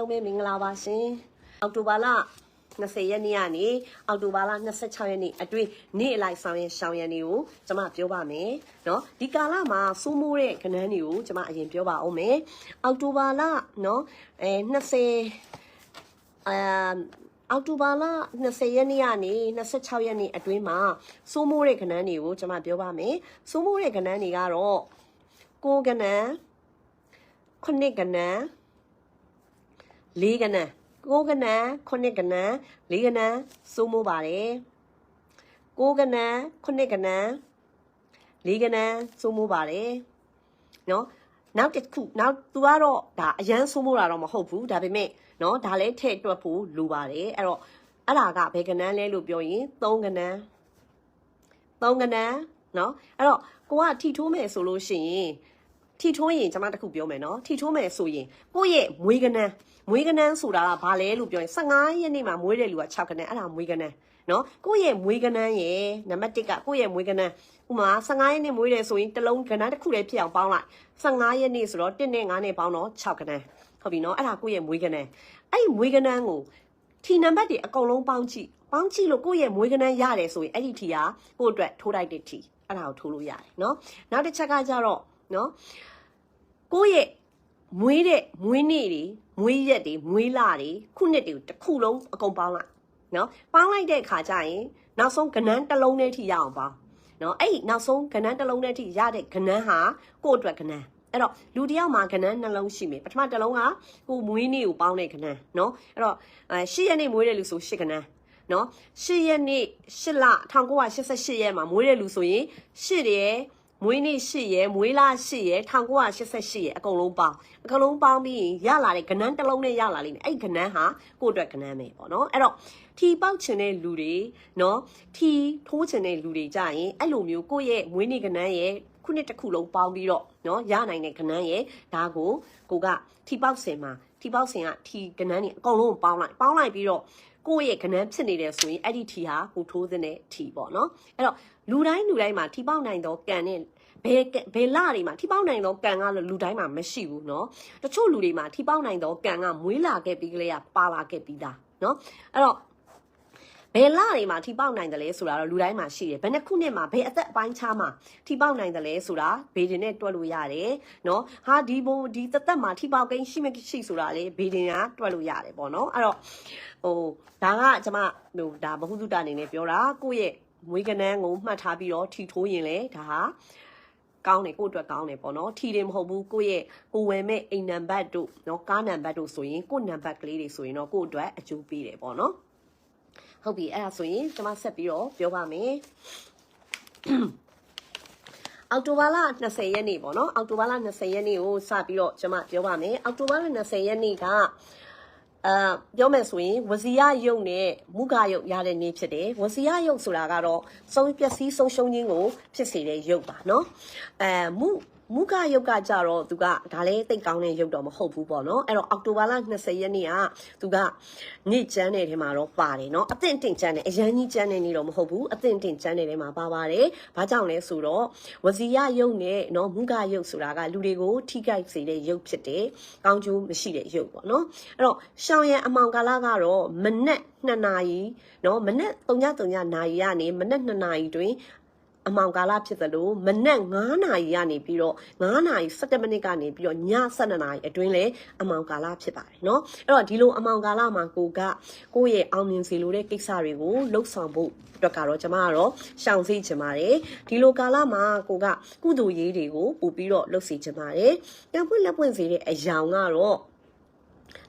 လုံးပဲမင်္ဂလာပါရှင်အောက်တိုဘာလ20ရက်နေ့ကနေအောက်တိုဘာလ26ရက်နေ့အတွင်းနေ့အလိုက်ဆောင်ရင်ရှောင်းရံတွေကိုကျွန်မပြောပါမယ်เนาะဒီကာလမှာစိုးမိုးတဲ့ကဏ္ဍတွေကိုကျွန်မအရင်ပြောပါအောင်မယ်အောက်တိုဘာလเนาะအဲ20အမ်အောက်တိုဘာလ20ရက်နေ့ကနေ26ရက်နေ့အတွင်းမှာစိုးမိုးတဲ့ကဏ္ဍတွေကိုကျွန်မပြောပါမယ်စိုးမိုးတဲ့ကဏ္ဍတွေကတော့ကိုယ်ကဏ္ဍခုနှစ်ကဏ္ဍ လေးကဏ္ဍကိုယ်ကဏ္ဍခုနှစ်ကဏ္ဍလေးကဏ္ဍစိုးမိုးပါတယ်ကိုယ်ကဏ္ဍခုနှစ်ကဏ္ဍလေးကဏ္ဍစိုးမိုးပါတယ်နော်နောက်တစ်ခုနောက်သူကတော့ဒါအရန်စိုးမိုးတာတော့မဟုတ်ဘူးဒါပေမဲ့နော်ဒါလည်းထည့်တွက်ဖို့လိုပါတယ်အဲ့တော့အဲ့ဒါကဘယ်ကဏ္ဍလဲလို့ပြောရင်သုံးကဏ္ဍသုံးကဏ္ဍနော်အဲ့တော့ကိုကထီထိုးမယ်ဆိုလို့ရှိရင် ထီထိုးရင်ကျွန်မတစ်ခုပြောမယ်နော်ထီထိုးမယ်ဆိုရင်ကိုယ့်ရဲ့မွေးကဏ္ဍမွေးကဏ္ဍဆိုတာကဘာလဲလို့ပြောရင်15ရက်နေ့မှာမွေးတဲ့လူက6ကဏ္ဍအဲ့ဒါမွေးကဏ္ဍနော်ကိုယ့်ရဲ့မွေးကဏ္ဍရဲ့နံပါတ်1ကကိုယ့်ရဲ့မွေးကဏ္ဍဥမာ15ရက်နေ့မွေးတယ်ဆိုရင်တစ်လုံးကဏ္ဍတစ်ခုလည်းဖြစ်အောင်ပေါင်းလိုက်15ရက်နေ့ဆိုတော့1နဲ့9နဲ့ပေါင်းတော့6ကဏ္ဍဟုတ်ပြီနော်အဲ့ဒါကိုယ့်ရဲ့မွေးကဏ္ဍအဲ့ဒီမွေးကဏ္ဍကိုထီနံပါတ်တွေအကုန်လုံးပေါင်းကြည့်ပေါင်းကြည့်လို့ကိုယ့်ရဲ့မွေးကဏ္ဍရတယ်ဆိုရင်အဲ့ဒီထီကကိုယ့်အတွက်ထိုးလိုက်တဲ့ထီအဲ့ဒါကိုထိုးလို့ရတယ်နော်နောက်တစ်ချက်ကကြတော့နော် ကိုယ့်ရဲ့မွေးတဲ့မွေးနေ့တွေမွေးရက်တွေမွေးလတွေခုနှစ်တွေကိုတစ်ခုလုံးအကုန်ပေါင်းလိုက်နော်ပေါင်းလိုက်တဲ့အခါကျရင်နောက်ဆုံးကဏ္ဍတစ်လုံးနဲ့ထိရအောင်ပေါင်းနော်အဲ့ဒီနောက်ဆုံးကဏ္ဍတစ်လုံးနဲ့ထိရတဲ့ကဏ္ဍဟာကိုယ့်အတွက်ကဏ္ဍအဲ့တော့လူတစ်ယောက်မှာကဏ္ဍနှလုံးရှိမယ်ပထမတစ်လုံးကကိုမွေးနေ့ကိုပေါင်းတဲ့ကဏ္ဍနော်အဲ့တော့အဲ၈ရက်နေ့မွေးတဲ့လူဆို၈ကဏ္ဍနော်၈ရက်နေ့၈လ1988ရက်မှာမွေးတဲ့လူဆိုရင်၈ရဲ့ မွေးနေ့၈ရက်မွေးလ၈ရက်1988ရက်အကုန်လုံးပေါင်းအကုန်လုံးပေါင်းပြီးရလာတဲ့ကဏ္ဍတစ်လုံးနဲ့ရလာလိမ့်မယ်အဲ့ဒီကဏ္ဍဟာကိုယ့်အတွက်ကဏ္ဍပဲပေါ့နော်အဲ့တော့ထီပေါက်ချင်တဲ့လူတွေနော်ထီထိုးချင်တဲ့လူတွေကြရင်အဲ့လိုမျိုးကိုယ့်ရဲ့မွေးနေ့ကဏ္ဍရဲ့ခုနှစ်တစ်ခုလုံးပေါင်းပြီးတော့နော်ရနိုင်တဲ့ကဏ္ဍရဲ့ဒါကိုကိုကထီပေါက်စင်မှာထီပေါက်စင်ကထီကဏ္ဍนี่အကုန်လုံးပေါင်းလိုက်ပေါင်းလိုက်ပြီးတော့ ကိုယ့်ရဲ့ကဏ္ဍဖြစ်နေတယ်ဆိုရင်အဲ့ဒီထီဟာကိုထိုးတဲ့ထီပေါ့နော်အဲ့တော့လူတိုင်းလူတိုင်းမှာထီပေါက်နိုင်တော့ကန်နဲ့ဘယ်ဘယ်လတွေမှာထိပေါက်နိုင်တော့ကန်ကလူတိုင်းမှာမရှိဘူးเนาะတချို့လူတွေမှာထိပေါက်နိုင်တော့ကန်ကမွေးလာခဲ့ပြီးကလေးကပါလာခဲ့ပြီးသားเนาะအဲ့တော့ ဘယ်လတွေမှာထိပေါက်နိုင်တယ်လဲဆိုတာတော့လူတိုင်းမှာရှိတယ်ဘယ်နှခုနှစ်မှာဘယ်အသက်အပိုင်းခြားမှာထိပေါက်နိုင်တယ်လဲဆိုတာဘေဒင်နဲ့တွက်လို့ရတယ်နော်ဟာဒီဘုံဒီသက်သက်မှာထိပေါက်ကိန်းရှိမရှိဆိုတာလေဘေဒင်ကတွက်လို့ရတယ်ပေါ့နော်အဲ့တော့ဟိုဒါကကျွန်မဟိုဒါဘဟုသုတအနေနဲ့ပြောတာကိုယ့်ရဲ့မွေးကနန်းကိုမှတ်ထားပြီးတော့ထီထိုးရင်လေဒါဟာကောင်းတယ်ကိုယ့်အတွက်ကောင်းတယ်ပေါ့နော်ထီတယ်မဟုတ်ဘူးကိုယ့်ရဲ့ကိုဝယ်မဲ့အိမ်နံပါတ်တို့နော်ကားနံပါတ်တို့ဆိုရင်ကိုယ့်နံပါတ်ကလေးတွေဆိုရင်တော့ကိုယ့်အတွက်အကျိုးပေးတယ်ပေါ့နော် ဟုတ်ပြီအဲ့ဒါဆိုရင်ကျွန်မဆက်ပြီးတော့ပြောပါမယ်အောက်တိုဘာလ20ရက်နေ့ပေါ့နော်အောက်တိုဘာလ20ရက်နေ့ကိုစပြီးတော့ကျွန်မပြောပါမယ်အောက်တိုဘာလ20ရက်နေ့ကအာပြောမယ်ဆိုရင်ဝစီရယုတ်နဲ့မုခယုတ်ရတဲ့နေ့ဖြစ်တယ်ဝစီရယုတ်ဆိုတာကတော့ဆုံးပျက်စီးဆုံးရှုံးခြင်းကိုဖြစ်စေတဲ့ယုတ်ပါနော်အဲမု မုခယုတ်ကကြတော့သူကဒါလည်းတိတ်ကောင်းတဲ့ယုတ်တော့မဟုတ်ဘူးပေါ့နော်အဲ့တော့အောက်တိုဘာလ20ရက်နေ့ကသူကနေ့ကျန်းတဲ့ထဲမှာတော့ပါတယ်နော်အသင့်တင်ကျန်းတယ်အရန်ကြီးကျန်းတဲ့နေ့တော့မဟုတ်ဘူးအသင့်တင်ကျန်းတဲ့ထဲမှာပါပါတယ်ဘာကြောင့်လဲဆိုတော့ဝစီယယုတ်နဲ့နော်မုခယုတ်ဆိုတာကလူတွေကိုထိခိုက်စေတဲ့ယုတ်ဖြစ်တယ်ကောင်းကျိုးမရှိတဲ့ယုတ်ပေါ့နော်အဲ့တော့ရှောင်းရံအမောင်ကာလကတော့မနက်2နာရီနော်မနက်3ည3ညနာရီကနေမနက်2နာရီတွင် အမောင်ကာလဖြစ်သလိုမနက်9နာရီကနေပြီးတော့9နာရီ17မိနစ်ကနေပြီးတော့ည12နာရီအတွင်းလဲအမောင်ကာလဖြစ်ပါတယ်เนาะအဲ့တော့ဒီလိုအမောင်ကာလမှာကိုကကိုယ့်ရဲ့အောင်မြင်စေလိုတဲ့ကိစ္စတွေကိုလှုပ်ဆောင်ဖို့အတွက်ကတော့ကျွန်မကတော့ရှောင်စေချင်ပါတယ်ဒီလိုကာလမှာကိုကကုသိုလ်ရေးတွေကိုပို့ပြီးတော့လှုပ်စေချင်ပါတယ်တံပွင့်လက်ပွင့်စေတဲ့အယောင်ကတော့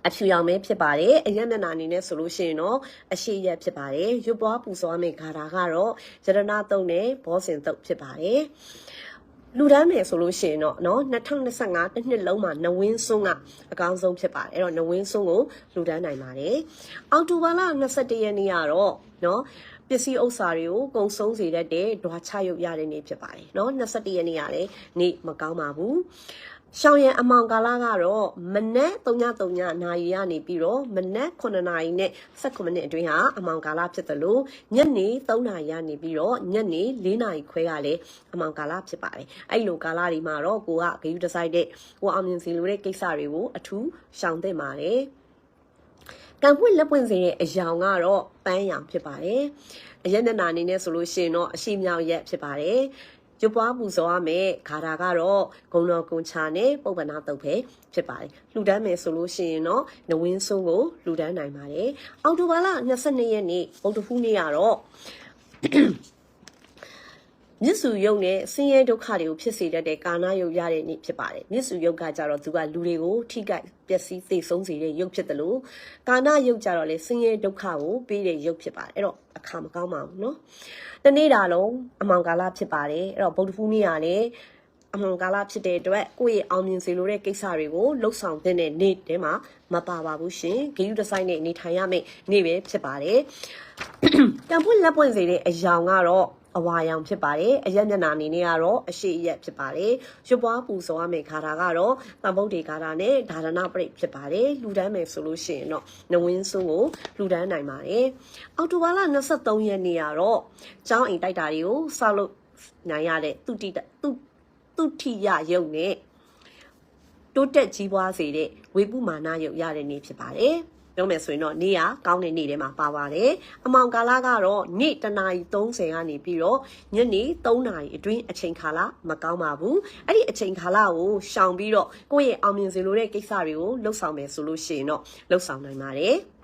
အဖြူရောင်ပဲဖြစ်ပါတယ်အရက်မျက်နှာအနေနဲ့ဆိုလို့ရှိရင်တော့အရှိရက်ဖြစ်ပါတယ်ရွပွားပူစောမယ့်ဂါထာကတော့ရတနာတုံနဲ့ဘောစင်တုတ်ဖြစ်ပါတယ်လူတန်းမယ်ဆိုလို့ရှိရင်တော့เนาะ2025တစ်နှစ်လုံးမှာနဝင်းစွန်းကအကောင်းဆုံးဖြစ်ပါတယ်အဲ့တော့နဝင်းစွန်းကိုလူတန်းနိုင်ပါတယ်အောက်တိုဘာလ21ရက်နေ့ကတော့เนาะပစ္စည်းဥစ္စာတွေကိုကုံဆုံးစေတတ်တဲ့ဓွာချရုပ်ရတဲ့နေ့ဖြစ်ပါတယ်เนาะ21ရက်နေ့ကလည်းနေ့မကောင်းပါဘူး ရှောင်းရံအမောင်ကာလကတော့မနက်3:3နာရီကနေပြီးတော့မနက်9နာရီနဲ့19မိနစ်အတွင်းဟာအမောင်ကာလဖြစ်တယ်လို့ညနေ3နာရီကနေပြီးတော့ညနေ4နာရီခွဲကလည်းအမောင်ကာလဖြစ်ပါတယ်အဲ့လိုကာလဒီမှာတော့ကိုကဂယူဒီဇိုက်တဲ့ကိုအောင်မြင်စီလိုတဲ့ကိစ္စတွေကိုအထူးရှောင်သင့်ပါတယ်ကံပွင့်လက်ပွင့်စေတဲ့အယောင်ကတော့ပန်းရောင်ဖြစ်ပါတယ်အရက်မျက်နှာအနေနဲ့ဆိုလို့ရှိရင်တော့အရှိမြောက်ရက်ဖြစ်ပါတယ် ကျွပွားပူဇော်ရမယ်ခါတာကတော့ဂုံတော်ကွန်ချာနဲ့ပုပ္ပနာတုတ်ပဲဖြစ်ပါတယ်လှူဒန်းမယ်ဆိုလို့ရှိရင်တော့နဝင်းဆုံးကိုလှူဒန်းနိုင်ပါတယ်အောက်တိုဘာလ22ရက်နေ့ဗုဒ္ဓဖူးနေ့ကတော့ မြစ်စုယုံနဲ့ဆင်းရဲဒုက္ခတွေကိုဖြစ်စေတတ်တဲ့ကာနာယုတ်ရတဲ့နေ့ဖြစ်ပါတယ်မြစ်စုယုတ်ကကြတော့သူကလူတွေကိုထိခိုက်ပျက်စီးသိဆုံးစေတဲ့ယုတ်ဖြစ်တယ်လို့ကာနာယုတ်ကြတော့လေဆင်းရဲဒုက္ခကိုပေးတဲ့ယုတ်ဖြစ်ပါတယ်အဲ့တော့အခါမကောင်းပါဘူးเนาะတနေ့တာလုံးအမောင်ကာလဖြစ်ပါတယ်အဲ့တော့ဗုဒ္ဓဖူးနေ့ကလည်းအမှန်ကာလဖြစ်တဲ့အတွက်ကိုယ့်ရဲ့အောင်မြင်စေလိုတဲ့ကိစ္စတွေကိုလှုပ်ဆောင်တဲ့နေ့တဲမှာမပါပါဘူးရှင်ဂိယူဒီဇိုင်းနဲ့နေထိုင်ရမယ့်နေ့ပဲဖြစ်ပါတယ်တံပွင့်လက်ပွင့်စေတဲ့အယောင်ကတော့ အဝါရောင်ဖြစ်ပါတယ်အရက်မျက်နှာအနေနဲ့ကတော့အရှိအရက်ဖြစ်ပါတယ်ရွပွားပူစောရမယ့်ခါတာကတော့တံပုတ်တွေခါတာနဲ့ဒါရဏပရိတ်ဖြစ်ပါတယ်လူတန်းမယ်ဆိုလို့ရှိရင်တော့နဝင်းစုံကိုလူတန်းနိုင်ပါတယ်အောက်တိုဘာလ23ရက်နေ့ကတော့ကျောင်းအိမ်တိုက်တာတွေကိုဆောက်လုပ်နိုင်ရတဲ့သူတိသူသူတိယယုံနဲ့တိုးတက်ကြီးပွားစေတဲ့ဝေပုမာနယုတ်ရတဲ့နေ့ဖြစ်ပါတယ်။ ပြောမယ်ဆိုရင်တော့နေ့ကကောင်းတဲ့နေ့ထဲမှာပါပါတယ်။အမောင်ကာလကတော့နေ့တနာရီ30ကနေပြီးတော့ညနေ3နာရီအတွင်းအချိန်ကာလမကောင်းပါဘူး။အဲ့ဒီအချိန်ကာလကိုရှောင်ပြီးတော့ကိုယ့်ရဲ့အောင်မြင်စေလိုတဲ့ကိစ္စတွေကိုလှုပ်ဆောင်မယ်ဆိုလို့ရှိရင်တော့လှုပ်ဆောင်နိုင်ပါတယ်။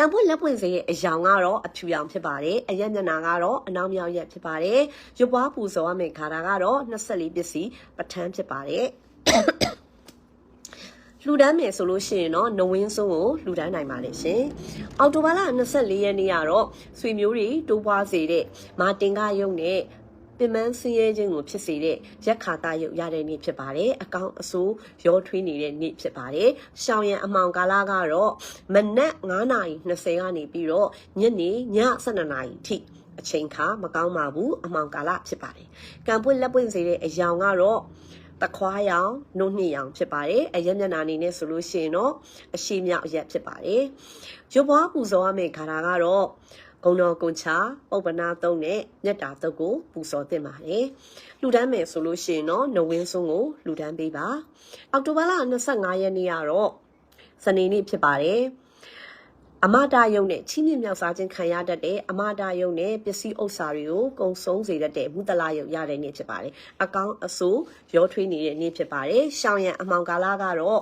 ကံပွင့်လက်ပွင့်စေရဲ့အယောင်ကတော့အဖြူရောင်ဖြစ်ပါတယ်အရက်မျက်နှာကတော့အနောက်မြောက်ရက်ဖြစ်ပါတယ်ရွပွားပူဇော်ရမယ့်ခါတာကတော့24ပစ္စည်းပဋ္ဌာန်းဖြစ်ပါတယ် လှူဒန်းမယ်ဆိုလို့ရှိရင်တော့နဝင်းစုံကိုလှူဒန်းနိုင်ပါတယ်ရှင်။အော်တိုဘာလ24ရက်နေ့ကတော့ဆွေမျိုးတွေတိုးပွားစေတဲ့မာတင်ကယုံနဲ့ပင်မဆင်းရဲခြင်းကိုဖြစ်စေတဲ့ရက်ခါတာရုပ်ရတဲ့နေ့ဖြစ်ပါတယ်အကောင်အဆိုးရောထွေးနေတဲ့နေ့ဖြစ်ပါတယ်ရှောင်းရံအမောင်ကာလကတော့မနက်9:20ကနေပြီးတော့ညနေည12:00နာရီထိအချိန်ခါမကောင်းပါဘူးအမောင်ကာလဖြစ်ပါတယ်ကံပွင့်လက်ပွင့်စေတဲ့အယောင်ကတော့ တခွားရောင်နှုတ်နှစ်ရောင်ဖြစ်ပါတယ်အရက်မျက်နှာအနေနဲ့ဆိုလို့ရှိရင်တော့အရှိမြောက်အရက်ဖြစ်ပါတယ်ရုပ်ပွားပူဇော်ရမယ့်ခါတာကတော့ဂုံတော်ကွန်ချာပုပ္ပနာသုံးနဲ့မြတ်တာတုတ်ကိုပူဇော်သင့်ပါတယ်။လူတန်းမယ်ဆိုလို့ရှိရင်တော့နဝင်းစုံကိုလူတန်းပေးပါ။အောက်တိုဘာလ25ရက်နေ့ကတော့စနေနေ့ဖြစ်ပါတယ်။ အမတာယုံနဲ့ချီးမြှင့်မြောက်စားခြင်းခံရတတ်တဲ့အမတာယုံနဲ့ပစ္စည်းဥစ္စာတွေကိုကုံဆုံးစေတတ်တဲ့မူတလာယုံရတဲ့နေ့ဖြစ်ပါတယ်။အကောင်းအဆိုးရောထွေးနေတဲ့နေ့ဖြစ်ပါတယ်။ရှောင်းရံအမောင်ကာလကတော့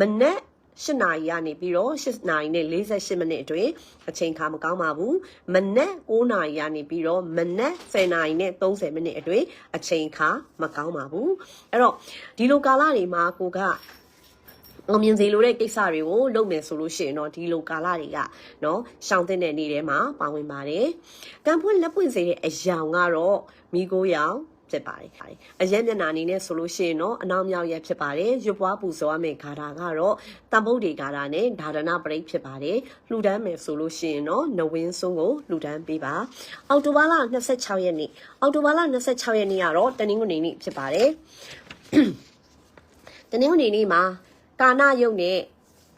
မနက်8နာရီကနေပြီးတော့8နာရီနဲ့48မိနစ်အတွင်းအချိန်ခါမကောင်းပါဘူးမနက်9နာရီကနေပြီးတော့မနက်10နာရီနဲ့30မိနစ်အတွင်းအချိန်ခါမကောင်းပါဘူးအဲ့တော့ဒီလိုကာလတွေမှာကိုက အောင်မြင်စေလိုတဲ့ကိစ္စတွေကိုလုပ်မယ်ဆိုလို့ရှိရင်တော့ဒီလိုကာလတွေကနော်ရှောင်တဲ့နေ့ထဲမှာပါဝင်ပါတယ်။ကံဖွင့်လက်ပွင့်စေတဲ့အယောင်ကတော့မိโกရောင်ဖြစ်ပါတယ်။အရက်မျက်နှာအနေနဲ့ဆိုလို့ရှိရင်တော့အနောက်မြောက်ရက်ဖြစ်ပါတယ်။ရွပွားပူဇော်ရမယ့်ဂါထာကတော့တံပုတ်တွေဂါထာနဲ့ဒါရဏပရိတ်ဖြစ်ပါတယ်။လှူဒန်းမယ်ဆိုလို့ရှိရင်တော့နဝင်းစုံကိုလှူဒန်းပေးပါ။အောက်တိုဘာလ26ရက်နေ့အောက်တိုဘာလ26ရက်နေ့ကတော့တနင်္ဂနွေနေ့ဖြစ်ပါတယ်။တနင်္ဂနွေနေ့မှာ ကာနာယုတ်နဲ့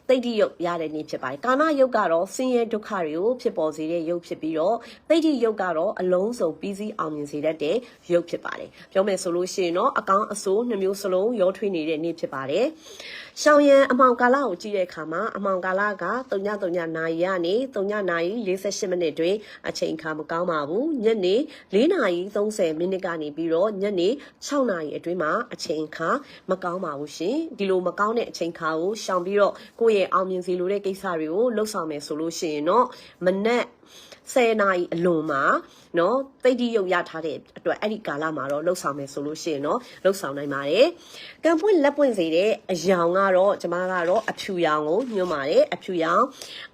တိတ်တိယုတ်ရတဲ့နေ့ဖြစ်ပါတယ်။ကာနာယုတ်ကတော့ဆင်းရဲဒုက္ခတွေကိုဖြစ်ပေါ်စေတဲ့ယုတ်ဖြစ်ပြီးတော့တိတ်တိယုတ်ကတော့အလုံးစုံပြီးစီးအောင်မြင်စေတတ်တဲ့ယုတ်ဖြစ်ပါတယ်။ပြောမယ်ဆိုလို့ရှိရင်တော့အကောင်အဆိုးနှမျိုးစလုံးရောထွေးနေတဲ့နေ့ဖြစ်ပါတယ်။ရှောင်းရံအမောင်ကာလကိုကြည့်တဲ့အခါမှာအမောင်ကာလက3.3နာရီကနေ3နာရီ48မိနစ်တွင်အချိန်အခါမကောင်းပါဘူး။ညနေ4နာရီ30မိနစ်ကနေပြီးတော့ညနေ6နာရီအတွင်းမှာအချိန်အခါမကောင်းပါဘူးရှင်။ဒီလိုမကောင်းတဲ့အချိန်အခါကိုရှောင်ပြီးတော့ကိုယ့်ရဲ့အောင်မြင်စေလိုတဲ့ကိစ္စတွေကိုလှုပ်ဆောင်မယ်ဆိုလို့ရှိရင်တော့မနက် 10နာရီအလွန်မှာနော်တိတ်တိရုပ်ရထားတဲ့အတွက်အဲ့ဒီကာလမှာတော့လှုပ်ဆောင်မယ်ဆိုလို့ရှိရင်တော့လှုပ်ဆောင်နိုင်ပါတယ်ကံပွင့်လက်ပွင့်စေတဲ့အယောင်ကတော့ကျမကတော့အဖြူရောင်ကိုညွှန်းပါတယ်အဖြူရောင်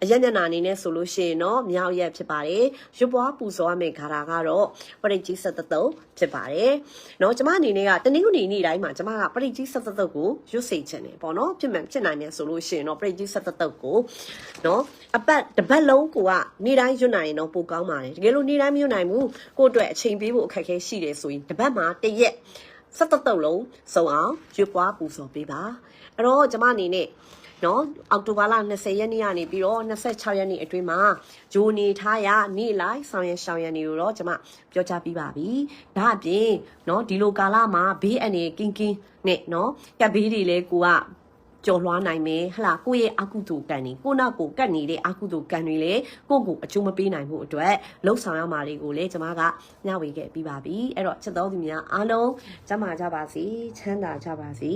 အရက်ညနာအနေနဲ့ဆိုလို့ရှိရင်တော့မြောက်ရက်ဖြစ်ပါတယ်ရွပွားပူဇော်ရမယ့်ဂါရာကတော့ပရိတ်ကြီး73ဖြစ်ပါတယ်နော်ကျမအနေနဲ့ကတနင်္ဂနွေနေ့တိုင်းမှာကျမကပရိတ်ကြီး73ကိုရွတ်စေချင်တယ်ပေါ့နော်ဖြစ်မှန်ဖြစ်နိုင်တယ်ဆိုလို့ရှိရင်တော့ပရိတ်ကြီး73ကိုနော်အပတ်တစ်ပတ်လုံးကိုကနေ့တိုင်းရွတ်နိုင်ရင်တော့ပိုကောင်းပါတယ်တကယ်လို့နေ့တိုင်းမရွတ်နိုင်ဘူးကိုယ့်အတွက်အချိန်ပေးဖို့အခက်အခဲရှိတယ်ဆိုရင်တစ်ပတ်မှာတစ်ရက်စက်တတုပ်လုံးစုံအောင်ရွတ်ပွားပူဇော်ပေးပါအဲ့တော့ကျမအနေနဲ့နော်အောက်တိုဘာလ20ရက်နေ့ကနေပြီးတော့26ရက်နေ့အတွင်းမှာဂျိုနေထားရနေ့လိုက်ဆောင်ရရှောင်းရနေလို့တော့ကျမပြောချပြီးပါပြီဒါအပြင်နော်ဒီလိုကာလမှာဘေးအန္တရာယ်ကင်းကင်းနဲ့နော်ကပ်ဘေးတွေလဲကိုက ကြော်လွှားနိုင်မယ်ဟလာကိုယ့်ရဲ့အကုသိုလ်ကံတွေကိုနောက်ကိုကတ်နေတဲ့အကုသိုလ်ကံတွေလေကိုယ့်ကိုအကျိုးမပေးနိုင်မှုအတွက်လှုပ်ဆောင်ရမှာတွေကိုလည်းကျွန်မကညှဝေခဲ့ပြီးပါပြီအဲ့တော့ချက်တော်သူများအားလုံးကျမ်းမာကြပါစေချမ်းသာကြပါစေ